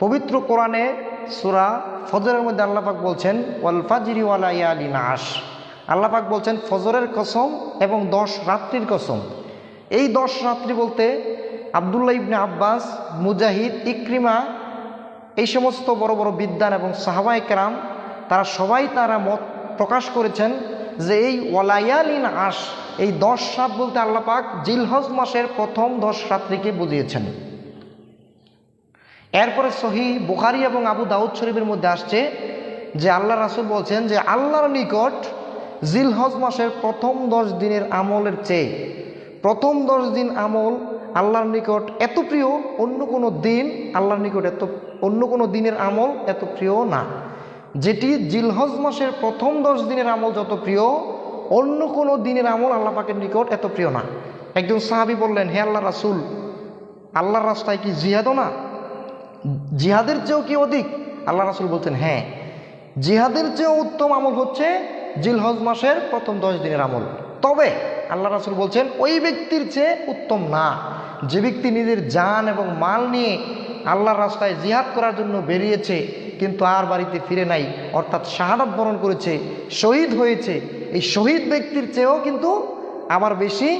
পবিত্র কোরআনে সুরা ফজরের মধ্যে আল্লাপাক বলছেন, ওয়াল ফাজিরি ওয়ালা নাস আল্লাপাক বলছেন, ফজরের কসম এবং দশ রাত্রির কসম। এই দশ রাত্রি বলতে আবদুল্লাহ ইবনে আব্বাস, মুজাহিদ, ইক্রিমা, এই সমস্ত বড় বড় বিদ্যান এবং সাহাবাই কেরাম, তারা সবাই তারা মত প্রকাশ করেছেন যে এই ওয়ালায়ালিন আশ এই দশ রাত বলতে আল্লাপাক জিলহজ মাসের প্রথম দশ রাত্রিকে বুঝিয়েছেন এরপরে সহি বুখারি এবং আবু দাউদ শরীফের মধ্যে আসছে যে আল্লাহ রাসুল বলছেন যে আল্লাহর নিকট জিলহজ মাসের প্রথম দশ দিনের আমলের চেয়ে প্রথম দশ দিন আমল আল্লাহর নিকট এত প্রিয়, অন্য কোনো দিন আল্লাহর নিকট এত, অন্য কোনো দিনের আমল এত প্রিয় না। যেটি জিলহজ মাসের প্রথম দশ দিনের আমল যত প্রিয়, অন্য কোনো দিনের আমল আল্লাহ পাকের নিকট এত প্রিয় না। একজন সাহাবি বললেন, হে আল্লাহ রাসুল, আল্লাহর রাস্তায় কি জিহাদও না? জিহাদের চেয়েও কি অধিক? আল্লাহ রাসুল বলছেন হ্যাঁ। জিহাদের চেয়েও উত্তম আমল হচ্ছে জিলহজ মাসের প্রথম দশ দিনের আমল। তবে আল্লাহ রাসুল বলছেন, ওই ব্যক্তির চেয়ে উত্তম না। যে ব্যক্তি নিজের জান এবং মাল নিয়ে আল্লাহর রাস্তায় জিহাদ করার জন্য বেরিয়েছে, কিন্তু আর বাড়িতে ফিরে নাই, অর্থাৎ শাহাদাত বরণ করেছে, শহীদ হয়েছে, এই শহীদ ব্যক্তির চেয়েও কিন্তু আবার বেশি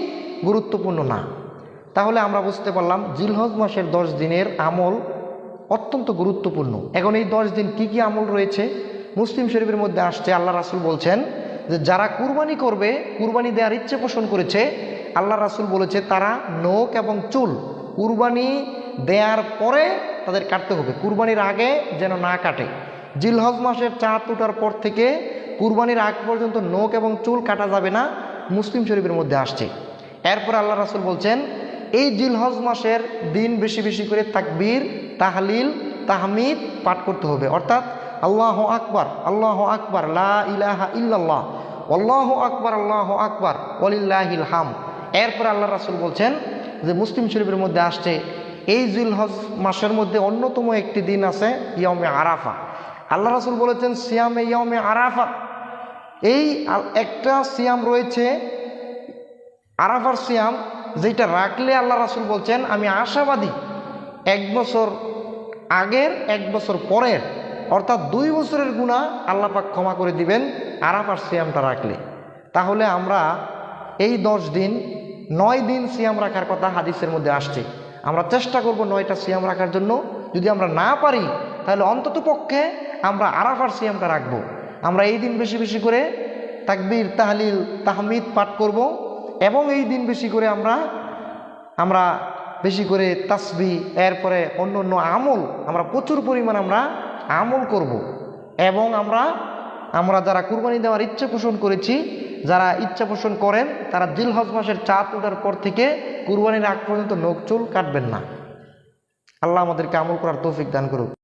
গুরুত্বপূর্ণ না। তাহলে আমরা বুঝতে পারলাম, জিলহজ মাসের দশ দিনের আমল অত্যন্ত গুরুত্বপূর্ণ। এখন এই দশ দিন কি কি আমল রয়েছে? মুসলিম শরীফের মধ্যে আসছে, আল্লাহ রাসুল বলছেন যে, যারা কুরবানি করবে, কুরবানি দেওয়ার ইচ্ছে পোষণ করেছে, আল্লাহ রাসুল বলেছে তারা নখ এবং চুল কুরবানি দেওয়ার পরে তাদের কাটতে হবে। কুরবানির আগে যেন না কাটে। জিলহজ মাসের চাঁদ ওঠার পর থেকে কুরবানির আগ পর্যন্ত নখ এবং চুল কাটা যাবে না, মুসলিম শরীফের মধ্যে আসছে। এরপর আল্লাহ রাসুল বলছেন এই জিলহজ মাসের দিন বেশি বেশি করে তাকবীর, তাহলিল, তাহমিদ পাঠ করতে হবে। অর্থাৎ আল্লাহ আকবার আল্লাহ আকবার, লা ইলাহা ইল্লাল্লাহ, আল্লাহ আকবার আল্লাহ আকবার ওলিল্লাহিল হাম। এরপর আল্লাহ রাসুল বলছেন যে মুসলিম শরীফের মধ্যে আসছে, এই জিলহজ মাসের মধ্যে অন্যতম একটি দিন আছে ইয়মে আরাফা। আল্লাহ রাসুল বলেছেন, সিয়ামে ইয়মে আরাফা। এই একটা সিয়াম রয়েছে, আরাফার সিয়াম যেটা রাখলে আল্লাহ রাসুল বলছেন, আমি আশাবাদী, এক বছর আগের, এক বছর পরের, অর্থাৎ দুই বছরের গুণা আল্লাহ পাক ক্ষমা করে দিবেন, আরাফার সিয়ামটা রাখলে। তাহলে আমরা এই দশ দিন, নয় দিন সিয়াম রাখার কথা হাদিসের মধ্যে আসছে। আমরা চেষ্টা করব নয়টা সিয়াম রাখার জন্য। যদি আমরা না পারি, তাহলে অন্তত পক্ষে আমরা আরাফার সিয়ামটা রাখব। আমরা এই দিন বেশি বেশি করে তাকবির, তাহলিল, তাহমিদ পাঠ করব। এবং এই দিন বেশি করে আমরা আমরা বেশি করে তাসবি, এরপরে অন্য অন্য আমল, আমরা প্রচুর পরিমাণ আমরা আমল করব। এবং আমরা আমরা যারা কুরবানি দেওয়ার ইচ্ছে পোষণ করেছি, যারা ইচ্ছা পোষণ করেন, তারা জিলহজ মাসের চাঁদ ওঠার পর থেকে কুরবানির আগ পর্যন্ত নখ চুল কাটবেন না। আল্লাহ আমাদেরকে আমল করার তৌফিক দান করুক।